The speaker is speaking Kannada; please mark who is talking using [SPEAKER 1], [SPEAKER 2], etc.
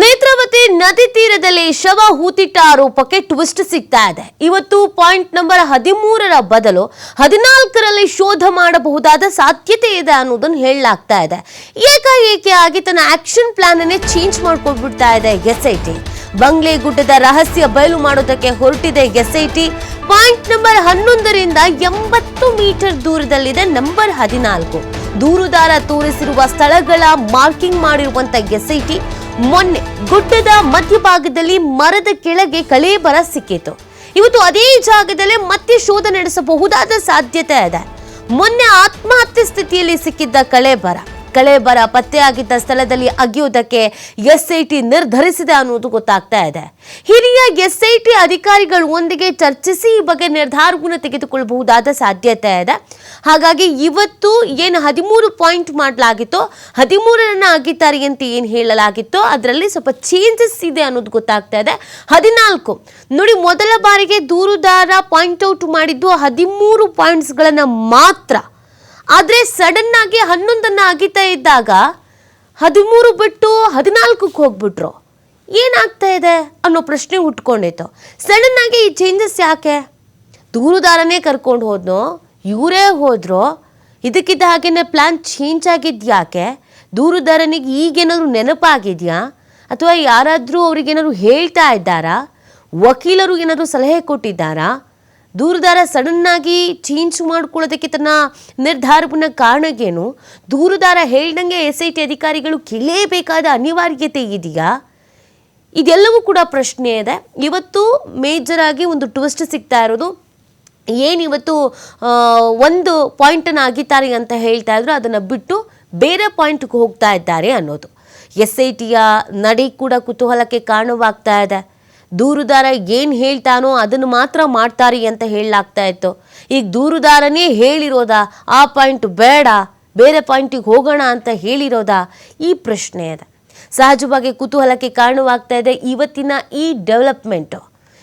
[SPEAKER 1] ನೇತ್ರಾವತಿ ನದಿ ತೀರದಲ್ಲಿ ಶವ ಹೂತಿಟ್ಟ ಆರೋಪಕ್ಕೆ ಟ್ವಿಸ್ಟ್ ಸಿಗ್ತಾ ಇದೆ. ಇವತ್ತು ಪಾಯಿಂಟ್ ನಂಬರ್ ಹದಿಮೂರರ ಬದಲು ಹದಿನಾಲ್ಕರಲ್ಲಿ ಶೋಧ ಮಾಡಬಹುದಾದ ಸಾಧ್ಯತೆ ಇದೆ ಅನ್ನೋದನ್ನು ಹೇಳಲಾಗ್ತಾ ಇದೆ. ಏಕಾಏಕಿ ಆಗಿ ತನ್ನ ಆಕ್ಷನ್ ಪ್ಲಾನ್ ಅನ್ನೇ ಚೇಂಜ್ ಮಾಡ್ಕೊಂಡ್ಬಿಡ್ತಾ ಇದೆ ಎಸ್ಐಟಿ. ಬಂಗ್ಲೆ ಗುಡ್ಡದ ರಹಸ್ಯ ಬಯಲು ಮಾಡೋದಕ್ಕೆ ಹೊರಟಿದೆ ಎಸ್ಐಟಿ. ಪಾಯಿಂಟ್ ನಂಬರ್ ಹನ್ನೊಂದರಿಂದ ಎಂಬತ್ತು ಮೀಟರ್ ದೂರದಲ್ಲಿದೆ ನಂಬರ್ ಹದಿನಾಲ್ಕು. ದೂರುದಾರ ತೋರಿಸಿರುವ ಸ್ಥಳಗಳ ಮಾರ್ಕಿಂಗ್ ಮಾಡಿರುವಂತ ಎಸ್ಐಟಿ ಮೊನ್ನೆ ಗುಡ್ಡದ ಮಧ್ಯಭಾಗದಲ್ಲಿ ಮರದ ಕೆಳಗೆ ಕಳೇಬರ ಸಿಕ್ಕಿತು. ಇವತ್ತು ಅದೇ ಜಾಗದಲ್ಲೇ ಮತ್ತೆ ಶೋಧ ನಡೆಸಬಹುದಾದ ಸಾಧ್ಯತೆ ಇದೆ. ಮೊನ್ನೆ ಆತ್ಮಹತ್ಯೆ ಸ್ಥಿತಿಯಲ್ಲಿ ಸಿಕ್ಕಿದ್ದ ಕಳೇಬರ ಕಳೇಬರ ಪತ್ತೆಯಾಗಿದ್ದ ಸ್ಥಳದಲ್ಲಿ ಅಗಿಯುವುದಕ್ಕೆ ಎಸ್ಐಟಿ ನಿರ್ಧರಿಸಿದೆ ಅನ್ನೋದು ಗೊತ್ತಾಗ್ತಾ ಇದೆ. ಹಿರಿಯ ಎಸ್ಐಟಿ ಅಧಿಕಾರಿಗಳೊಂದಿಗೆ ಚರ್ಚಿಸಿ ಈ ಬಗ್ಗೆ ನಿರ್ಧಾರವನ್ನು ತೆಗೆದುಕೊಳ್ಳಬಹುದಾದ ಸಾಧ್ಯತೆ ಇದೆ. ಹಾಗಾಗಿ ಇವತ್ತು ಏನು ಹದಿಮೂರು ಪಾಯಿಂಟ್ ಮಾಡಲಾಗಿತ್ತು ಹದಿಮೂರನ್ನ ಆಗಿದ್ದಾರೆ ಅಂತ ಏನು ಹೇಳಲಾಗಿತ್ತೋ, ಅದರಲ್ಲಿ ಸ್ವಲ್ಪ ಚೇಂಜಸ್ ಇದೆ ಅನ್ನೋದು ಗೊತ್ತಾಗ್ತಾ ಇದೆ. ಹದಿನಾಲ್ಕು, ನೋಡಿ ಮೊದಲ ಬಾರಿಗೆ ದೂರುದಾರ ಪಾಯಿಂಟ್ ಔಟ್ ಮಾಡಿದ್ದು ಹದಿಮೂರು ಪಾಯಿಂಟ್ಸ್ಗಳನ್ನು ಮಾತ್ರ ಆದರೆ ಸಡನ್ ಆಗಿ ಹನ್ನೊಂದನ್ನು ಅಗಿತಾ ಇದ್ದಾಗ ಹದಿಮೂರು ಬಿಟ್ಟು ಹದಿನಾಲ್ಕಕ್ಕೆ ಹೋಗ್ಬಿಟ್ರು. ಏನಾಗ್ತಾ ಇದೆ ಅನ್ನೋ ಪ್ರಶ್ನೆ ಹುಟ್ಕೊಂಡಿತ್ತು. ಸಡನ್ ಆಗಿ ಈ ಚೇಂಜಸ್ ಯಾಕೆ? ದೂರುದಾರನೇ ಕರ್ಕೊಂಡು ಹೋದ್ನೋ, ಇವರೇ ಹೋದ್ರು, ಇದಕ್ಕಿದ್ದ ಹಾಗೇನೆ ಪ್ಲಾನ್ ಚೇಂಜ್ ಆಗಿದ್ದು ಯಾಕೆ? ದೂರುದಾರನಿಗೆ ಈಗೇನಾದ್ರು ನೆನಪಾಗಿದೆಯಾ? ಅಥವಾ ಯಾರಾದರೂ ಅವ್ರಿಗೇನಾದ್ರು ಹೇಳ್ತಾ ಇದ್ದಾರಾ? ವಕೀಲರು ಏನಾದರೂ ಸಲಹೆ ಕೊಟ್ಟಿದ್ದಾರಾ? ದೂರುದಾರ ಆಗಿ ಚೇಂಜ್ ಮಾಡ್ಕೊಳ್ಳೋದಕ್ಕೆ ತನ್ನ ನಿರ್ಧಾರವನ್ನ ಕಾರಣಕ್ಕೇನು? ದೂರುದಾರ ಹೇಳ್ದಂಗೆ ಎಸ್ ಐ ಟಿ ಅಧಿಕಾರಿಗಳು ಕೇಳಲೇಬೇಕಾದ ಅನಿವಾರ್ಯತೆ ಇದೆಯಾ? ಇದೆಲ್ಲವೂ ಕೂಡ ಪ್ರಶ್ನೆ ಇದೆ. ಇವತ್ತು ಮೇಜರ್ ಆಗಿ ಒಂದು ಟ್ವಿಸ್ಟ್ ಸಿಗ್ತಾ ಇರೋದು ಏನಿವತ್ತು ಒಂದು ಪಾಯಿಂಟನ್ನು ಆಗಿದ್ದಾರೆ ಅಂತ ಹೇಳ್ತಾ ಇದ್ರು, ಅದನ್ನು ಬಿಟ್ಟು ಬೇರೆ ಪಾಯಿಂಟ್ಗೆ ಹೋಗ್ತಾ ಇದ್ದಾರೆ ಅನ್ನೋದು. ಎಸ್ ಐ ಟಿಯ ನಡೆ ಕೂಡ ಕುತೂಹಲಕ್ಕೆ ಕಾರಣವಾಗ್ತಾ ಇದೆ. ದೂರುದಾರ ಏನು ಹೇಳ್ತಾನೋ ಅದನ್ನು ಮಾತ್ರ ಮಾಡ್ತಾರೆ ಅಂತ ಹೇಳಲಾಗ್ತಾ ಇತ್ತು. ಈಗ ದೂರುದಾರನೇ ಹೇಳಿರೋದಾ, ಆ ಪಾಯಿಂಟ್ ಬೇಡ, ಬೇರೆ ಪಾಯಿಂಟಿಗೆ ಹೋಗೋಣ ಅಂತ ಹೇಳಿರೋದಾ ಈ ಪ್ರಶ್ನೆ ಇದೆ ಸಹಜವಾಗಿ ಕುತೂಹಲಕ್ಕೆ ಕಾರಣವಾಗ್ತಾ ಇದೆ ಇವತ್ತಿನ ಈ ಡೆವಲಪ್ಮೆಂಟು